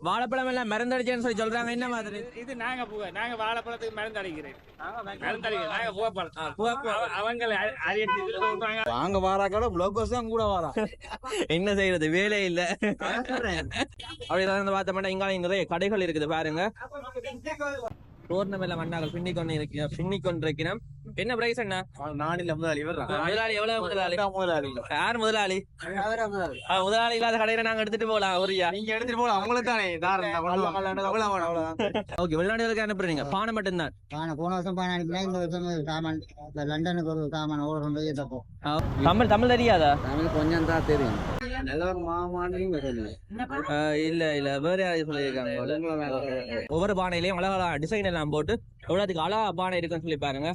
வாழைப்பழம் எல்லாம் மருந்தடிச்சேன்னு சொல்லி சொல்றாங்க. என்ன மாதிரி? இது நாங்க புகை நாங்க வாழைப்பழத்துக்கு மருந்து அடிக்கிறேன் மருந்து அடிக்கிறேன் நாங்க புகைப்பழம் புகைப்பழம். அவங்க அறியத்து வாங்க. வாராக்கோட ப்ளோக்கர்ஸ் தான் கூட வாரா? என்ன செய்யறது வேலை இல்ல. அப்படிதான் வந்து பார்த்தோம்னா இங்க நிறைய கடைகள் இருக்குது பாருங்க. டோர்னமெண்ட்ல மண்ணாக்கள் பின்னி கொண்டு இருக்கிறோம் பின்னி கொண்டிருக்கிறோம் என்ன பிரைஸ் என்ன நானில முதலாளி. இவர் முதலாளி எவ்வளவு முதலாளி. முதலாளி? யார் முதலாளி? ஆ, முதலாளி இல்லாத கடையில நாங்க எடுத்துட்டு போகலாம் ஒரியா நீங்க எடுத்துட்டு போல அவங்களுக்கு தானே. ஓகே வெளிநாடுகளுக்கு அனுப்புறீங்க. பானை மட்டும்தான். ஆனா போன வருஷம் பானை அனுப்பினா இந்த வருஷம் ஒரு சாமான் லண்டனுக்கு ஒரு சாமான் ஓட கொண்டு போய் தப்போம் தமிழ் தமிழ் தெரியாதா? தமிழ் கொஞ்சம் தான் தெரியும். இல்ல இல்ல. வேற சொல்லியிருக்காங்க. ஒவ்வொரு பானையிலையும் அழகா டிசைன் எல்லாம் போட்டு எவ்வளவுக்கு அழகா பானை இருக்குன்னு சொல்லி பாருங்க.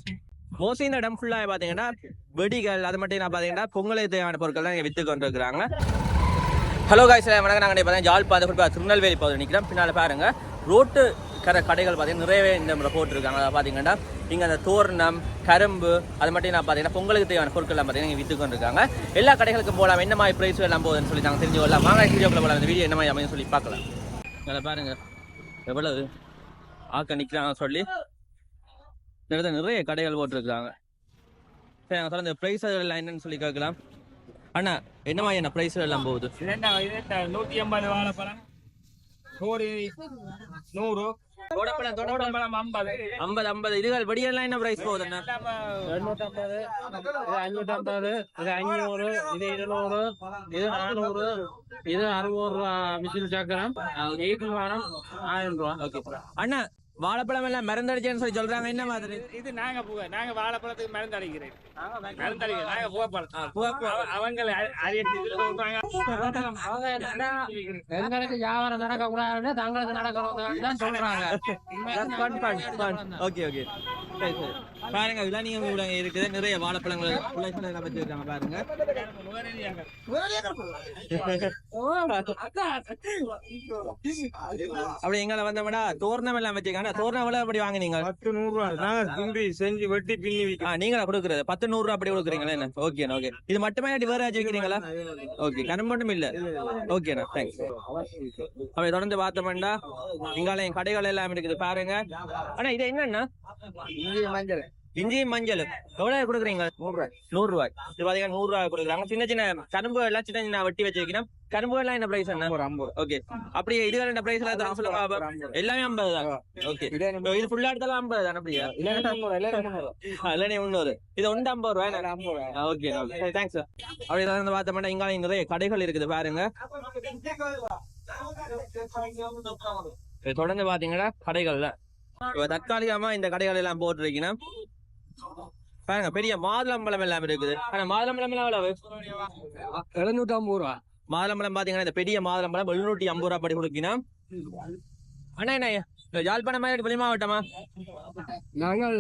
மோஸ்ட்லி இந்த இடம் ஃபுல்லா பாத்தீங்கன்னா வெடிகள் அது மட்டும் நான் பாத்தீங்கன்னா பொங்கலுக்கு தேவையான பொருட்கள் தான் இங்க வித்து கொண்டு இருக்கிறாங்க ஹலோ காய்ஸ் வணக்கம். நாங்கள் தான் ஜால் பாதை குறிப்பாக திருநெல்வேலி பகுதி நிற்கிறோம் பின்னால் பாருங்க ரோட்டு கர கடைகள் பார்த்தீங்கன்னா நிறையவே இந்த முறை போட்டிருக்காங்க. அதை பார்த்தீங்கன்னா இங்கே அந்த தோரணம் கரும்பு அது மட்டும் நான் பார்த்தீங்கன்னா பொங்கலுக்கு தேவையான பொருட்கள் எல்லாம் பார்த்தீங்கன்னா இங்கே வித்து இருக்காங்க எல்லா கடைகளுக்கும் போகலாம் என்ன மாதிரி ப்ரைஸ் எல்லாம் போகுதுன்னு சொல்லி நாங்கள் தெரிஞ்சு கொள்ளலாம் வாங்க வீடியோக்குள்ள போகலாம். இந்த வீடியோ என்ன மாதிரி அமையும் சொல்லி பார்க்கலாம். அதை பாருங்க. எவ்வளவு ஆக்க நிற்கிறாங்க சொல்லி நிறைய நிறைய கடைகள் போட்டிருக்காங்க. சரி நாங்கள் சொல்ல இந்த ப்ரைஸ் எல்லாம் என்னன்னு சொல்லி கேட்கலாம். அண்ணா என்ன மாதிரி என்ன ப்ரைஸ் எல்லாம் போகுது? நூற்றி ஐம்பது எண்பது வாழைப்பழம். நூறு. தோடப்பழம் தோடம்பழம் ஐம்பது. ஐம்பது ஐம்பது. இதுகள் வெடியெல்லாம் என்ன ப்ரைஸ் போகுது அண்ணா? எண்ணூத்தம்பது இது அஞ்சூத்தம்பது இது அஞ்சூறு இது இருநூறு இது நானூறு இது ரூபா மிஷின் சக்கரம். எயிட்டு வாரம் ஆயிரம் ரூபா. ஓகே அண்ணா வாழைப்பழம் எல்லாம் மருந்தடிச்சேன்னு சொல்லி சொல்றாங்க. என்ன மாதிரி? இது நாங்க புகை. நாங்க வாழைப்பழத்துக்கு மருந்து அடிக்கிறேன் மருந்து அடிக்கிறேன் நாங்க புகைப்பழம். புகைப்பழம். அவங்க எங்களுக்கு வியாபாரம் நடக்க கூடாதுன்னு தங்களுக்கு நடக்கிறவங்க தான் சொல்றாங்க. ஓகே ஓகே சரி சரி. பாருங்க விளானியம் கூட இருக்குது. நிறைய வாழைப்பழங்கள் எல்லாம் வச்சிருக்காங்க பாருங்க. அப்படி எங்களை வந்தோம்னா தோரணம் எல்லாம் வச்சிருக்காங்க. தோரணம் எவ்வளவு அப்படி வாங்க நீங்க பத்து நூறு ரூபா நாங்க துண்டி செஞ்சு வெட்டி பின்னி ஆ, நீங்களா கொடுக்குறது? பத்து நூறு ரூபா அப்படி கொடுக்குறீங்களா என்ன? ஓகே ஓகே இது மட்டுமே வேற ஏதாச்சும் வைக்கிறீங்களா? ஓகே கரும்பு மட்டும் இல்ல. ஓகேண்ணா தேங்க்ஸ் அப்படி தொடர்ந்து பார்த்தோம்னா இங்கால கடைகள் எல்லாம் இருக்குது பாருங்க. ஆனா இது என்னன்னா மஞ்சள். இஞ்சியும் மஞ்சள். எவ்வளவு கொடுக்குறீங்க? நூறு ரூபாய் இது பாத்தீங்கன்னா நூறு ரூபாய் கொடுக்குறாங்க. சின்ன சின்ன கரும்பு எல்லாம் சின்ன சின்ன வெட்டி வச்சிருக்கணும் கரும்பு எல்லாம் என்ன பிரைஸ் என்ன ஓகே அப்படி இது என்ன பிரைஸ் எல்லாமே ஐம்பது தான். ஓகே இது ஃபுல்லா எடுத்தாலும் ஐம்பது தானே அப்படியா? இல்லனே முந்நூறு இது ஒன்று ஐம்பது ரூபாய் ஓகே ஓகே தேங்க்ஸ் அப்படி வந்து பார்த்தோம்னா இங்க நிறைய கடைகள் இருக்குது பாருங்க. தொடர்ந்து பாத்தீங்கன்னா கடைகள்ல. இப்ப தற்காலிகமா இந்த கடைகள் எல்லாம் போட்டிருக்கீங்கன்னா பாருங்க பெரிய மாதுளம்பழம் எல்லாம் இருக்குது. ஆனா மாதுளம்பழம் எல்லாம் எவ்வளவு? எழுநூத்தி ஐம்பது ரூபா. மாதுளம்பழம் பாத்தீங்கன்னா இந்த பெரிய மாதுளம்பழம் எழுநூற்றி ஐம்பது ரூபா படி கொடுக்கணும் அண்ணா என்ன யாழ்ப்பாணம் மாதிரி வெளி மாவட்டமா நாங்கள்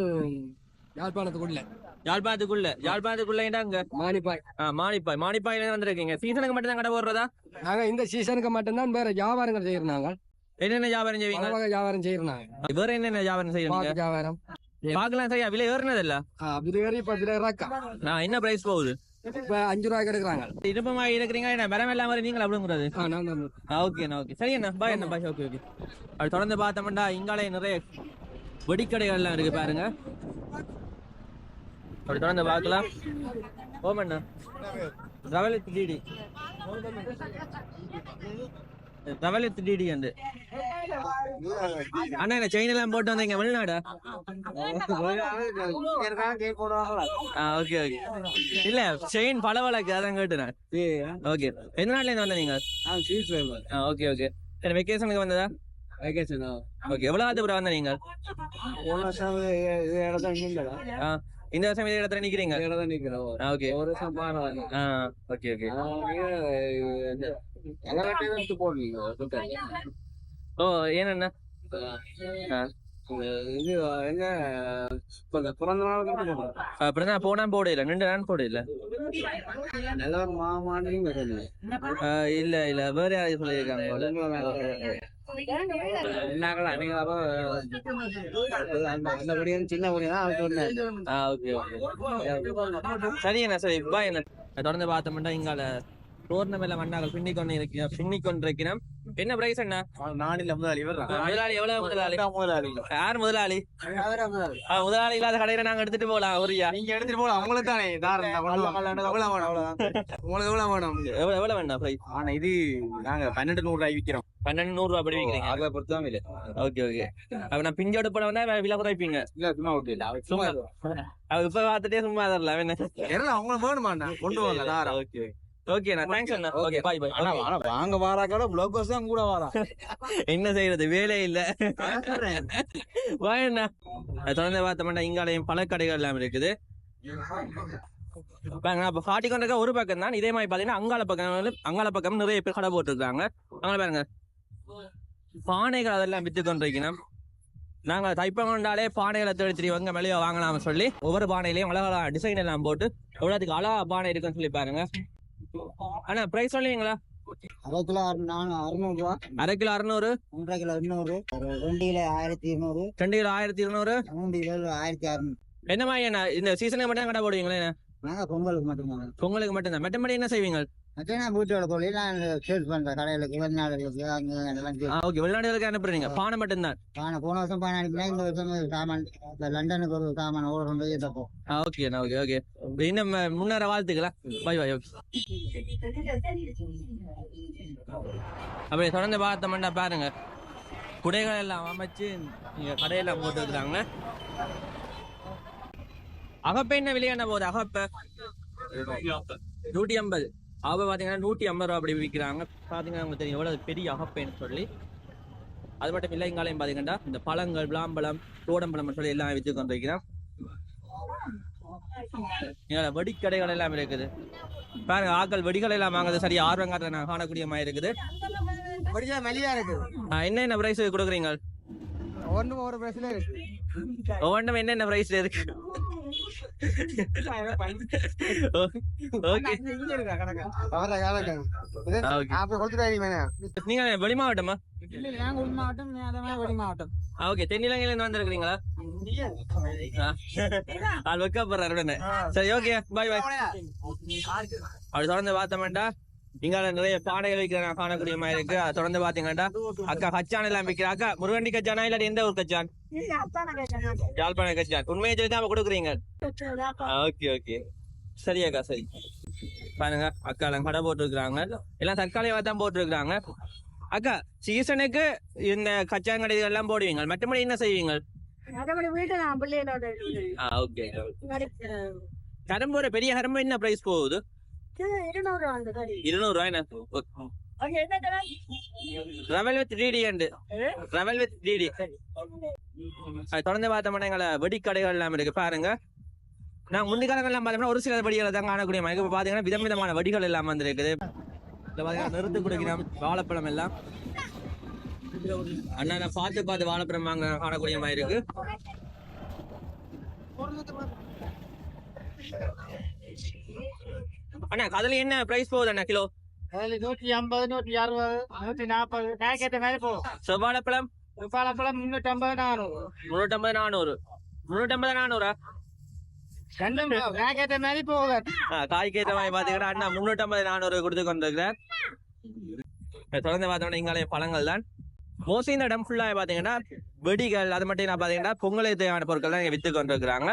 யாழ்ப்பாணத்துக்குள்ள. யாழ்ப்பாணத்துக்குள்ள. யாழ்ப்பாணத்துக்குள்ள அங்க மானிப்பாய். ஆ, மானிப்பாய். மானிப்பாயில வந்திருக்கீங்க. சீசனுக்கு மட்டும் தான் கடை போடுறதா நாங்க இந்த சீசனுக்கு மட்டும்தான் வேற வியாபாரங்கள் செய்யறாங்க என்னென்ன வியாபாரம் செய்வீங்க? வியாபாரம் செய்யறாங்க வேற என்னென்ன வியாபாரம் பாக்கு வியாபாரம். பாக்கலாம் சரியா விலை ஏறினது இல்ல அது வேற இப்ப இதுல ரக்கா நான் என்ன பிரைஸ் போகுது இப்ப அஞ்சு ரூபாய்க்கு எடுக்கிறாங்க இருப்பமா இருக்கிறீங்க என்ன மரம் எல்லாம் வரை நீங்களா அப்படிங்கிறது ஓகே ஓகே சரி என்ன பாய் என்ன பாய் ஓகே ஓகே அது தொடர்ந்து பார்த்தோம்னா இங்காலே நிறைய வெடிக்கடைகள் எல்லாம் இருக்கு பாருங்க அப்படி தொடர்ந்து பார்க்கலாம் ஓமண்ணா ரவல் டிடி ரவல் டிடி வந்து அண்ணா என்ன செயின் எல்லாம் போட்டு வந்தீங்க வெளிநாடா? ஓகே ஓகே இல்ல செயின் பல வழக்கு அதான் கேட்டு நான். ஓகே எந்த நாட்டுல இருந்து வந்த நீங்க ஆ ஓகே ஓகே சரி வெக்கேஷனுக்கு வந்ததா? ஓகே எவ்வளவு ஆத்து வந்த நீங்க? ஆ. இந்த வருஷம் இதே இடத்துல நிக்கிறீங்க ஓகே ஆ ஓகே ஓகே ஓ தான் போனா போட இல்ல ரெண்டு நாள் போட இல்ல நல்ல ஒரு மாமான்னு இல்ல இல்ல வேற யாராவது சொல்லியிருக்காங்க போல சின்ன பொடியா ஆ ஓகே ஓகே. சரி சரி பாய் என்ன தொடர்ந்து பார்த்தோம்னா இங்கால டோர்னமெண்ட்ல மண்ணாக்கள் பின்னி கொண்டு இருக்கிறோம் பின்னி கொண்டு இருக்கிறோம் என்ன பிரைஸ் என்ன நானில முதலாளி முதலாளி எவ்வளவு முதலாளி? முதலாளி. யார் முதலாளி? முதலாளி. இல்லாத கடையில நாங்க எடுத்துட்டு போலாம் ஒரியா நீங்க எடுத்துட்டு போலாம் உங்களுக்கு தானே. உங்களுக்கு எவ்வளவு வேணும்? எவ்வளவு எவ்வளவு வேண்டாம் பிரைஸ் ஆனா இது நாங்க பன்னெண்டு நூறு ரூபாய் விக்கிறோம். பன்னெண்டு நூறு ரூபாய் அப்படி விற்கிறீங்க அதை பொறுத்தான் இல்லை ஓகே ஓகே. அப்ப நான் பிஞ்சோட போட வந்தா விலை குறைப்பீங்க. இல்ல சும்மா விட்டு இல்ல சும்மா அவ இப்ப பார்த்துட்டே சும்மா தரல என்ன? எல்லாம் உங்களுக்கு வேணுமாண்ணா? கொண்டு வாங்க தாரம் ஓகே. ஓகே தேங்க்ஸ் அண்ணா. ஓகே பாய் பாய் ஆனா ஆனா வாங்க வாராக்கோட ப்ளோக்கர்ஸ் தான் கூட வாரா என்ன செய்யறது வேலை இல்ல. தொடர்ந்து பார்த்தோம்னா இங்காலயம் பல கடைகள் எல்லாம் இருக்குது. பாருங்க அப்ப ஃபார்ட்டி கொண்டிருக்க ஒரு பக்கம் தான். இதே மாதிரி பாத்தீங்கன்னா அங்கால பக்கம் அங்கால பக்கம் நிறைய பேர் கடை போட்டுருக்காங்க. அங்கே பாருங்க. பானைகள் அதெல்லாம் வித்து கொண்டிருக்கணும். நாங்க தைப்பம் கொண்டாலே பானைகளை தேடி திரிவங்க மேலேயே வாங்கலாம்னு சொல்லி ஒவ்வொரு பானையிலையும் அழகா டிசைன் எல்லாம் போட்டு எவ்வளோத்துக்கு அழகா பானை இருக்குன்னு சொல்லி பாருங்க. அண்ணா பிரைஸ் சொல்லுவீங்களா? அரை கிலோ அறு- நானூ- அறுநூறு ரூபா அரை கிலோ அறுநூறு? ஒன்றரை கிலோ ஒரு ரெண்டு கிலோ ஆயிரத்தி இருநூறு. ரெண்டு கிலோ ஆயிரத்தி இருநூறு? மூன்று கிலோ ஆயிரத்தி அறுநூறு. என்ன மாதிரி என்ன இந்த சீசனுக்கு மட்டும் கடை போடுவீங்களே? நாங்க பொங்கலுக்கு மட்டும்தாங்க. பொங்கலுக்கு மட்டும்தான். மற்றபடி என்ன செய்வீங்க? மற்ற நான் வீட்டோட தொழில் நான் சேல்ஸ் பண்றேன் கடைகளுக்கு வெளிநாடுகளுக்கு அங்க. ஓகே. வெளிநாடுகளுக்கு அனுப்புறீங்க. பானை மட்டும்தான். பானை போன வருஷம் பானை அனுப்பினா இந்த வருஷம் சாமான் இந்த லண்டனுக்கு ஒரு சாமான் ஓட கொண்டு போய் தப்போம். Okay okay okay. இன்னும் முன்னேற வாழ்த்துக்கலாம் பை பை ஓகே. அப்படியே தொடர்ந்து பார்த்தோம்னா பாருங்க. குடைகள் எல்லாம் அமைச்சு இங்க கடையெல்லாம் போட்டு இருக்கிறாங்க அகப்ப என்ன விலை என்ன போகுது? அகப்ப? நூற்றி ஐம்பது. அவ பாத்தீங்கன்னா நூற்றி ஐம்பது ரூபா அப்படி விற்கிறாங்க. பாத்தீங்கன்னா உங்களுக்கு தெரியும் எவ்வளவு பெரிய அகப்பேன்னு சொல்லி. அது மட்டும் இல்லை இங்காலையும் பாத்தீங்கன்னா இந்த பழங்கள் விளாம்பழம் தோடம்பழம் சொல்லி எல்லாம் விற்று கொண்டிருக்கிறோம். இங்க வெடிக்கடைகள் எல்லாம் இருக்குது. பாருங்க ஆக்கள் வெடிகள் எல்லாம் வாங்குறது சரி ஆர்வம் காட்டுற நான் காணக்கூடிய மாதிரி இருக்குது. என்னென்ன பிரைஸ் கொடுக்குறீங்க? ஒண்ணு ஒரு இருக்கு. ஒவ்வொன்றும் என்னென்ன பிரைஸ்ல இருக்கு? நீங்க வெளி மாவட்டமா? ஓகே. தென்னிலங்கையில இருந்து வந்திருக்கீங்களா அது வைக்கப்படுறாரு உடனே. சரி ஓகே. பாய் பாய் அப்படி தொடர்ந்து பார்த்தோம்டா இங்க நிறைய பானைகள் வைக்கிற காணக்கூடிய மாதிரி இருக்கு. தொடர்ந்து பாத்தீங்கன்னா அக்கா கச்சான் எல்லாம் விற்கிற அக்கா முருகண்டி கச்சானா இல்லாட்டி எந்த ஊர் கச்சான்? யாழ்ப்பாண கச்சான். உண்மையை சொல்லி தான் கொடுக்குறீங்க. Okay okay. சரி அக்கா சரி. பாருங்க அக்கா எல்லாம் கடை போட்டுருக்காங்க எல்லாம் தற்காலிகமாக தான் போட்டுருக்காங்க அக்கா சீசனுக்கு இந்த கச்சான் கடைகள் எல்லாம் போடுவீங்க மற்றபடி என்ன செய்வீங்க ஓகே. கரும்போட பெரிய கரும்பு என்ன பிரைஸ் போகுது? இருநூறு இருநூறு ரவல் வித் டிடி அண்டு ரவல் வித் டிடி தொடர்ந்து பார்த்தோம்னா எங்களை வெடிக்கடைகள் எல்லாம் இருக்கு. பாருங்க. நான் முந்தி காலங்கள்லாம் பார்த்தோம்னா ஒரு சில வெடிகளை தான் காணக்கூடிய மாதிரி இப்போ பார்த்தீங்கன்னா விதம் விதமான வெடிகள் எல்லாம் வந்துருக்குது. இதில் பார்த்தீங்கன்னா நிறுத்து குடிக்கிறோம் வாழைப்பழம் எல்லாம். அண்ணா நான் பார்த்து பார்த்து வாழைப்பழம் வாங்க காணக்கூடிய மாதிரி இருக்கு. அண்ணா அதுல என்ன பிரைஸ் போகுது அண்ணா கிலோ? நூற்றி ஐம்பது நூற்றி அறுபது நூற்றி நாற்பது. பேக்கெட்டு மேலே போகும் செவ்வாழைப்பழம்? பழப்பழம் முன்னூற்றி ஐம்பது நானூறு நானூறு. முன்னூற்றம்பது நானூறா? ரெண்டும் பேக்கெட்டு மேலே போகுது. ஆ, காய்க்கு ஏற்ற மாதிரி பார்த்தீங்கன்னா அண்ணா முன்னூற்றம்பது நானூறு கொடுத்து கொண்டிருக்கிறார். இதை தொடர்ந்து பார்த்தோம்னா இங்காலய பழங்கள் தான் மோஸ்ட்லி இந்த இடம் ஃபுல்லாக பார்த்தீங்கன்னா வெடிகள் அது மட்டும் நான் பார்த்தீங்கன்னா பொங்கலுக்கு தேவையான பொருட்கள் தான் இங்கே விற்று கொண்டிருக்கிறாங்க.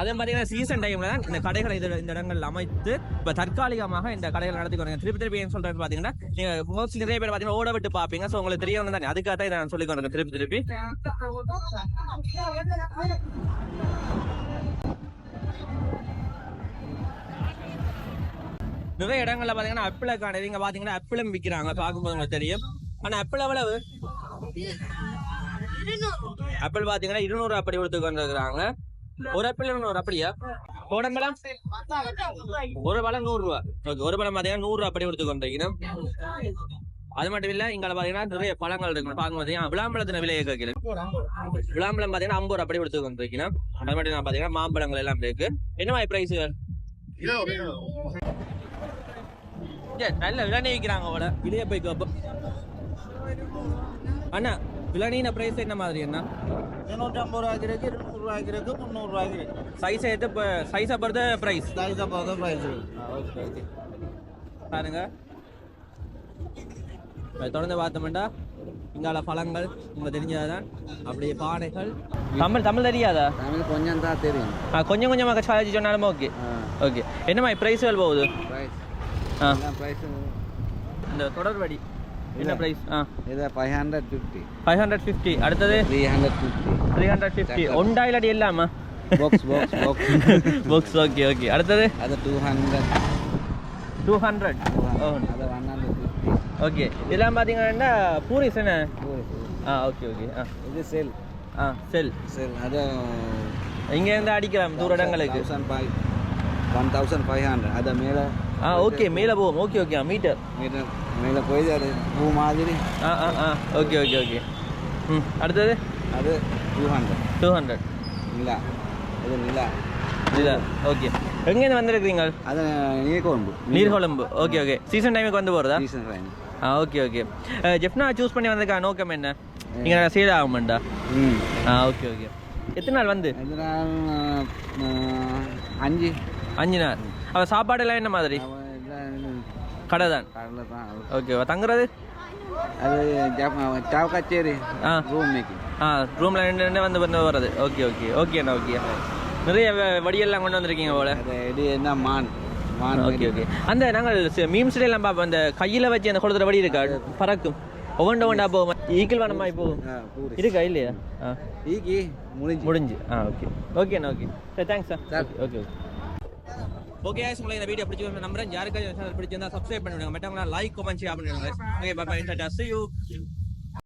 அதே பார்த்தீங்கன்னா சீசன் டைம்ல தான் இந்த கடைகளை இது இந்த இடங்கள் அமைத்து இப்போ தற்காலிகமாக இந்த கடைகள் நடத்தி கொண்டு திருப்பி திருப்பி ஏன் சொல்கிறது பார்த்தீங்கன்னா நீங்கள் மோஸ்ட்லி நிறைய பேர் பார்த்தீங்கன்னா ஓட விட்டு பார்ப்பீங்க ஸோ உங்களுக்கு வந்து தானே அதுக்காக தான் நான் சொல்லி கொண்டு திருப்பி திருப்பி. நிறைய இடங்கள்ல பாத்தீங்கன்னா அப்பிளக்கான இங்க பாத்தீங்கன்னா அப்பிளம் விற்கிறாங்க பார்க்கும்போது உங்களுக்கு தெரியும். ஆனா ஆப்பிள் எவ்வளவு? ஆப்பிள் பாத்தீங்கன்னா இருநூறு அப்படி கொடுத்து கொண்டிருக்கிறாங்க. ஒரு ஆப்பிள் இருநூறு அப்படியா? உடம்பெல்லாம் ஒரு பழம் நூறு ரூபா. ஓகே ஒரு பழம் பாத்தீங்கன்னா நூறு ரூபா அப்படி கொடுத்து கொண்டிருக்கணும் அது மட்டும் இல்ல இங்க பாத்தீங்கன்னா நிறைய பழங்கள் இருக்கு. பாக்க பாத்தீங்கன்னா விளாம்பழத்தின விலையை கேட்கல விளாம்பழம் பாத்தீங்கன்னா ஐம்பது ரூபா அப்படி கொடுத்து கொண்டிருக்கணும் அது மட்டும் பாத்தீங்கன்னா மாம்பழங்கள் எல்லாம் இருக்கு. என்ன மாதிரி பிரைஸ் நல்ல விலனி விற்கிறாங்க அவட இளைய போய் கேப்போம். அண்ணா விலனின பிரைஸ் என்ன மாதிரி என்ன இருநூற்றி ஐம்பது ரூபாய்க்கு இருக்கு இருநூறு ரூபாய்க்கு இருக்கு. முந்நூறு ரூபாய்க்கு இருக்கு சைஸ் எடுத்து இப்போ சைஸை பொறுத்த பிரைஸ் தாய்ஸா போதும் பிரைஸ் பாருங்க. இப்ப தொடர்ந்து பார்த்தோம்னா இங்கால பழங்கள் உங்களுக்கு தெரிஞ்சதான் அப்படியே பானைகள். தமிழ் தமிழ் தெரியாதா? தமிழ் கொஞ்சம் தான் தெரியும். ஆ, கொஞ்சம் கொஞ்சமாக சாதிச்சு சொன்னாலும் ஓகே ஓகே என்னம்மா போகுது? ப்ரைஸ் ஆ. ப்ரைஸ் இந்த தொடர்படி. என்ன ப்ரைஸ் ஆ. இது five hundred fifty five hundred fifty அடுத்தது? Three hundred fifty three hundred fifty ஒண்டா இல்லாட்டி இல்லாமா box box box books okay okay அடுத்தது? அது டூ ஹண்ட்ரட் டூ ஹண்ட்ரட் அது ஒன் ஹண்ட்ரட் ஓகே இதெல்லாம் பார்த்தீங்கன்னா பூரிஸ் என்ன? ஆ ஓகே ஓகே ஆ. இது செல் ஆ செல் செல் அது இங்கேருந்து அடிக்கலாம் தூர இடங்களுக்கு. ஒன் தௌசண்ட் ஃபைவ் ஹண்ட்ரட் அது மேலே ஆ ஓகே மேலே போவோம் ஓகே ஓகே மீட்டர் மீட்டர் மேலே போய் அது பூ மாதிரி ஆ ஆ ஆ ஓகே ஓகே ஓகே ம் அடுத்தது அது டூ ஹண்ட்ரட் டூ ஹண்ட்ரட் நிலா இது நிலா இல்லை ஓகே எங்கேருந்து வந்திருக்கிறீங்க அது Neerkozhumbu Neerkozhumbu okay okay season டைமுக்கு வந்து போகிறதா சீசன் டைம் ஆ ஓகே ஓகே ஜெஃப்னா சூஸ் பண்ணி வந்திருக்கா நோக்கம் என்ன நீங்கள் சேல் ஆகுமாண்டா ம் ஆ ஓகே ஓகே எத்தனை நாள் வந்து? அஞ்சு. அஞ்சு நாள். அவள் சாப்பாடெல்லாம் என்ன மாதிரி? கடை தான். கடலில் தான். ஓகே தங்குறது? அது ஜப்- சாவ் கச்சேரி ஆ. ரூம் ஆ ரூமில் ரெண்டு வந்து வந்து வர்றது. ஓகே ஓகே ஓகேண்ணா ஓகே நிறைய வடியெல்லாம் கொண்டு வந்திருக்கீங்க போல. இது என்ன மான். மான் ஓகே ஓகே அந்த நாங்கள் மீம்ஸ்ல எல்லாம் பார்ப்போம். அந்த கையில் வச்சு அந்த கொடுத்துற வடி இருக்கா பறக்கும். ஒவ்வொன்று ஒவ்வொன்றா போகும்? ஈக்கிள் ஆ, பூரி. இருக்கா இல்லையா? ஈக்கி முடிஞ்சு. முடிஞ்சு. ஆ ஓகே ஓகேண்ணா ஓகே சரி thanks sir Sir. Okay okay okay உங்களை இந்த வீடியோ பிடிச்சி நம்புறேன். யாருக்காச்சும் பிடிச்சிருந்தா சப்ஸ்கிரைப் பண்ணிவிடுங்க மற்றவங்க லைக் கமெண்ட் ஷேர் பண்ணிவிடுங்க ஓகே பாய் பாய் டாடா see you.